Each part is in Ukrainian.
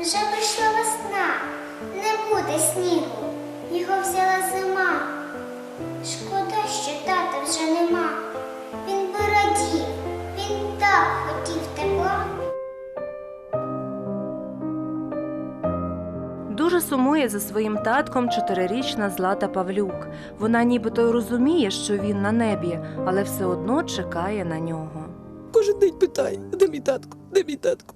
Вже прийшла весна, не буде снігу, його взяла зима. Шкода, що тата вже нема. Він би радів, він так хотів тепла. Дуже сумує за своїм татком чотирирічна Злата Павлюк. Вона нібито розуміє, що він на небі, але все одно чекає на нього. Кожен день питає, де мій татко, де мій татко.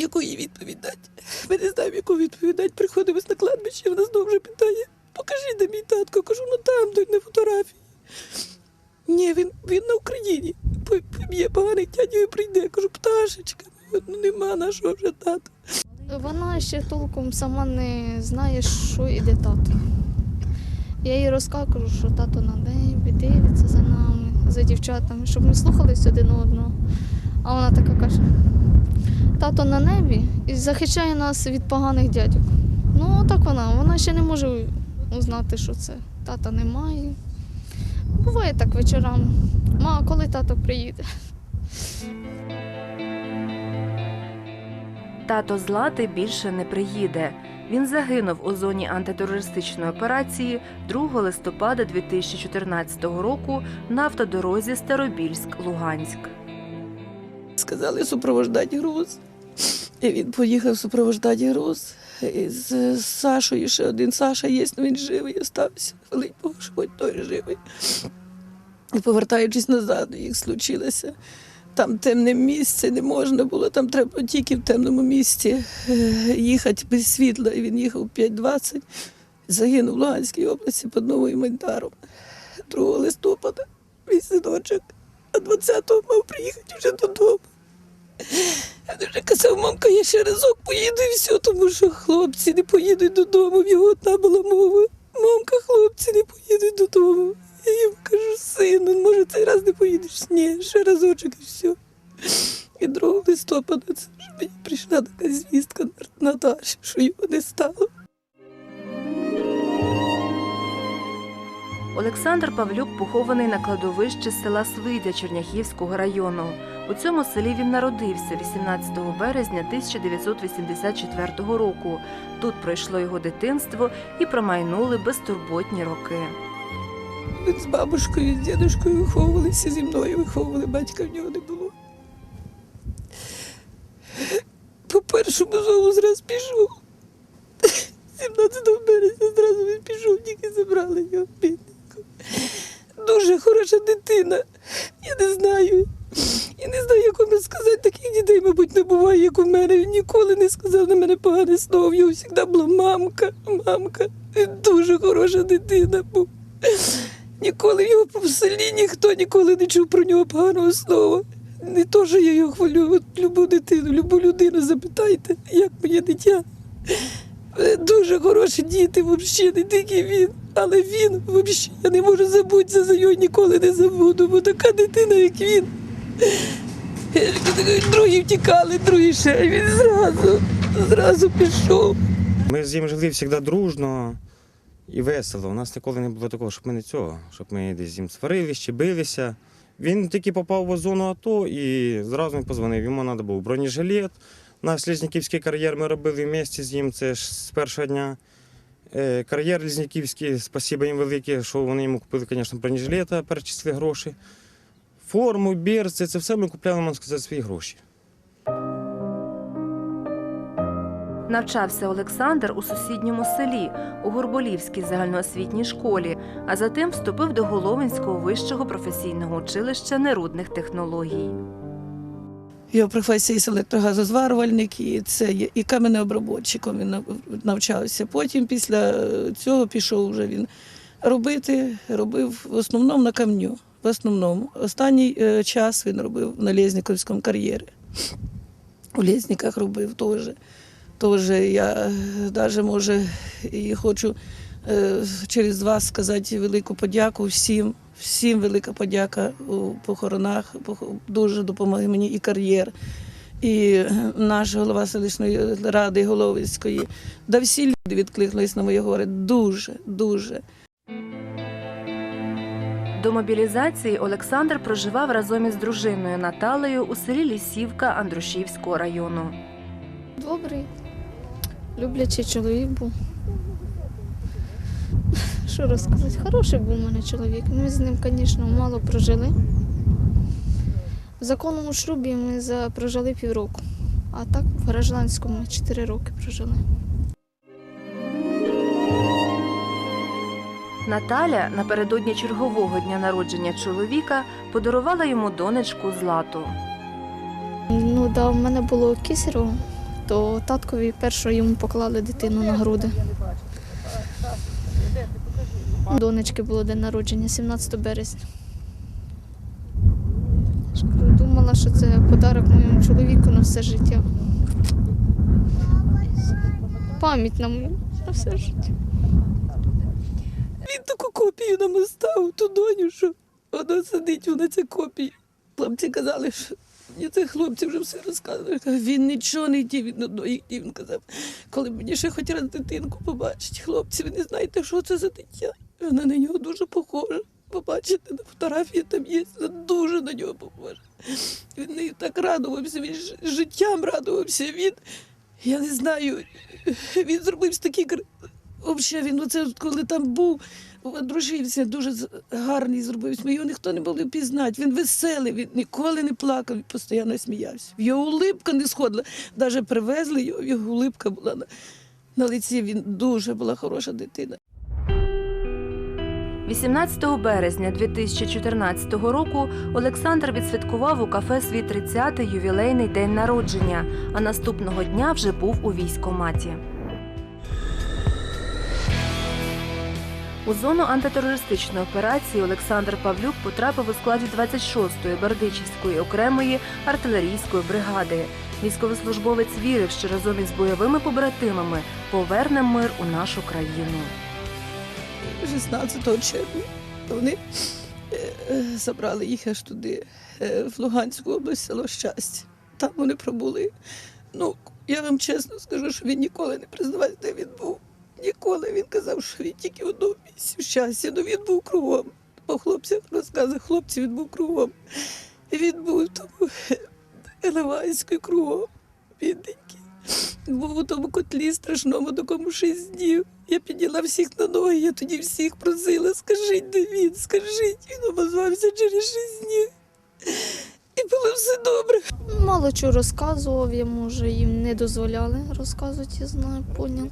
Яку їй відповідь дати? Ми не знаємо, яку відповідь дати. Приходимо на кладбище, вона знову вже питає, покажи, де мій татко. Кажу, ну там, той на фотографії. Ні, він, він на Україні. По- Поб'є поганих дядю і прийде. Кажу, пташечка, ну нема нашого вже тата. Вона ще толком сама не знає, що іде тато. Я їй розкажу, що тато на небі дивиться за нами, за дівчатами, щоб ми слухались один одного. А вона така тато на небі і захищає нас від поганих дядьок. Ну, так вона, вона ще не може узнати, що це. Тата немає. Буває так вечорами. Ма, коли тато приїде? Тато Злати більше не приїде. Він загинув у зоні антитерористичної операції 2 листопада 2014 року на автодорозі Старобільськ-Луганськ. Сказали супровождати груз. І він поїхав супровождати груз. З Сашою ще один Саша є, але він живий остався. Хвалить Богу, що хоч той живий. І повертаючись назад, їх случилося. Там темне місце, не можна було, там треба тільки в темному місці е, їхати без світла. І він їхав 5.20, загинув в Луганській області під Новою Майдаром 2 листопада, мій синочок. А 20-го мав приїхати вже додому. Я дуже казав, мамка, я ще разок поїду і все, тому що хлопці не поїдуть додому. В його одна була мова. Мамка, хлопці не поїдуть додому. Я їм кажу, сину, може цей раз не поїдеш? Ні, ще разочок і все. І 2 листопада це вже мені прийшла така звістка Наташі, що його не стало. Олександр Павлюк похований на кладовищі села Свидя Черняхівського району. У цьому селі він народився 18 березня 1984 року. Тут пройшло його дитинство і промайнули безтурботні роки. З бабушкою, з дідушкою виховувалися, зі мною виховували, батька в нього не було. По першому зову зраз пішов. 17 березня зразу він пішов, тільки забрали його. Дуже хороша дитина. Я не знаю. Я не знаю, як вам сказати, таких дітей, мабуть, не буває, як у мене. Він ніколи не сказав на мене погане слово. В нього завжди була мамка, мамка. Він дуже хороша дитина був. Ніколи його в селі ніхто ніколи не чув про нього поганого слова. Не то, що я його хвалю, от любу дитину, любу людину запитайте, як моє дитя. Дуже хороші діти, взагалі, не тільки він, але він взагалі, я не можу забутися за його, ніколи не забуду, бо така дитина, як він. Другі втікали, другі ще, він зразу, зразу пішов. Ми з ним жили завжди дружно і весело. У нас ніколи не було такого, щоб ми не цього, щоб ми десь з ним сварилися чи билися. Він тільки попав в зону АТО і зразу він позвонив. Йому треба був бронежилет. Наш Лізняківський кар'єр ми робили в місті з ним, це ж з першого дня. Е, Кар'єр Лізняківський, спасибо їм велике, що вони йому купили, звісно, бронежилета, перечислили гроші. Форму, бірці, це все ми купляли, можна сказати, свої гроші. Навчався Олександр у сусідньому селі у Горболівській загальноосвітній школі, а затим вступив до Головинського вищого професійного училища нерудних технологій. Його професія є електрогазозварювальник, і це і каменеоброботчиком він навчався. Потім після цього пішов вже він робити, робив в основному на камню. В основному. Останній е, час він робив на Лєзніковському кар'єрі. У Лєзніках робив теж. Теж я навіть може і хочу е, через вас сказати велику подяку всім. Всім велика подяка у похоронах. Дуже допомогли мені і кар'єр, і наш голова селищної ради Головицької. Да всі люди відкликнулись на моє горе. Дуже, дуже. До мобілізації Олександр проживав разом із дружиною Наталею у селі Лісівка Андрушівського району. добрий, люблячий чоловік був. Що розказати? Хороший був у мене чоловік. Ми з ним, звісно, мало прожили. В законному шлюбі ми прожили півроку, а так в гражданському 4 роки прожили. Наталя напередодні чергового дня народження чоловіка подарувала йому донечку Злату. Ну, да, в мене було кісерово, то таткові першого йому поклали дитину на груди. Донечки було день народження, 17 березня. Думала, що це подарок моєму чоловіку на все життя. Пам'ять на мою на все життя. Він таку копію нам оставив, ту доню, що вона сидить, вона ця копія. Хлопці казали, що мені це хлопці вже все розказували. Він нічого не йде, він одної йде. Він казав, коли мені ще хоч раз дитинку побачить, хлопці, ви не знаєте, що це за дитя. Вона на нього дуже похожа. Побачите, на фотографії там є, дуже на нього похожа. Він нею так радувався, він життям радувався. Він, я не знаю, він зробив кр- Взагалі, він оце, коли там був, одружився, дуже гарний зробився. Його ніхто не був пізнати. Він веселий, він ніколи не плакав, він постійно сміявся. Його улипка не сходила. Навіть привезли його, його улипка була на, на лиці. Він дуже була хороша дитина. 18 березня 2014 року Олександр відсвяткував у кафе свій 30-й ювілейний день народження, а наступного дня вже був у військкоматі. У зону антитерористичної операції Олександр Павлюк потрапив у складі 26-ї Бердичівської окремої артилерійської бригади. Військовослужбовець вірив, що разом із бойовими побратимами поверне мир у нашу країну. 16 червня вони е, е, забрали їх аж туди, е, в Луганську область, село Щастя. Там вони пробули. Ну, я вам чесно скажу, що він ніколи не признавався, де він був. Ніколи він казав, що він тільки в одному місці в щасті, ну він був кругом. По хлопцям розказує, хлопці він був кругом. Він був в тому Елевайською кругом, бідненький. Був у тому котлі страшному, до кому шість днів. Я підняла всіх на ноги, я тоді всіх просила, скажіть, де він, скажіть. Він обозвався через шість днів. І було все добре. Мало чого розказував, я може їм не дозволяли розказувати, я знаю, поняв.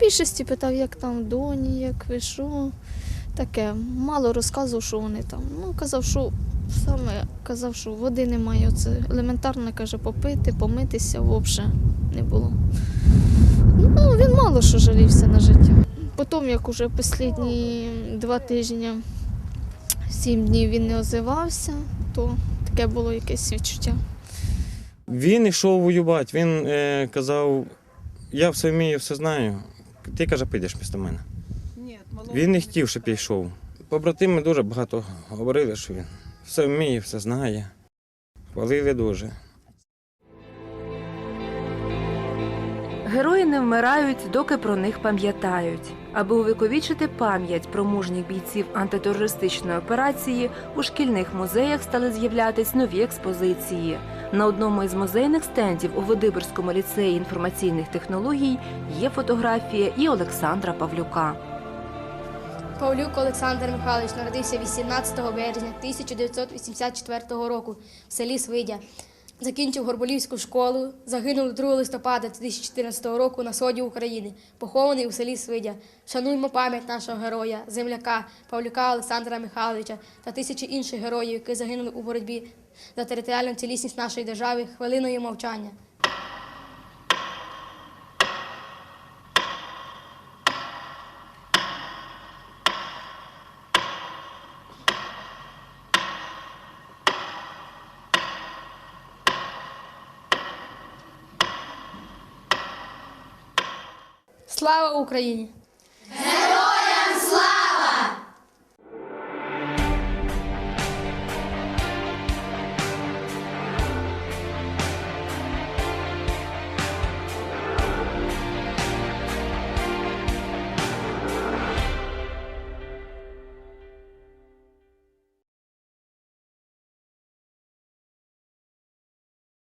Більшості питав, як там доні, як ви що. Таке. Мало розказував, що вони там. Ну, казав, що саме казав, що води немає. Оце елементарно каже, попити, помитися взагалі не було. Ну, він мало що жалівся на життя. Потім, як уже останні два тижні, сім днів він не озивався, то таке було якесь відчуття. Він йшов воювати, він е, казав, я все вмію, все знаю. Ти каже, підеш після мене. Він не хотів, щоб я йшов. Побратими дуже багато говорили, що він все вміє, все знає. Хвалили дуже. Герої не вмирають, доки про них пам'ятають. Аби увіковічити пам'ять про мужніх бійців антитерористичної операції, у шкільних музеях стали з'являтись нові експозиції. На одному із музейних стендів у Водиборському ліцеї інформаційних технологій є фотографія і Олександра Павлюка. Павлюк Олександр Михайлович народився 18 березня 1984 року в селі Свидя. Закінчив Горболівську школу, загинув 2 листопада 2014 року на сході України, похований у селі Свидя. Шануймо пам'ять нашого героя, земляка Павлюка Олександра Михайловича та тисячі інших героїв, які загинули у боротьбі за територіальну цілісність нашої держави хвилиною мовчання. Слава Україні!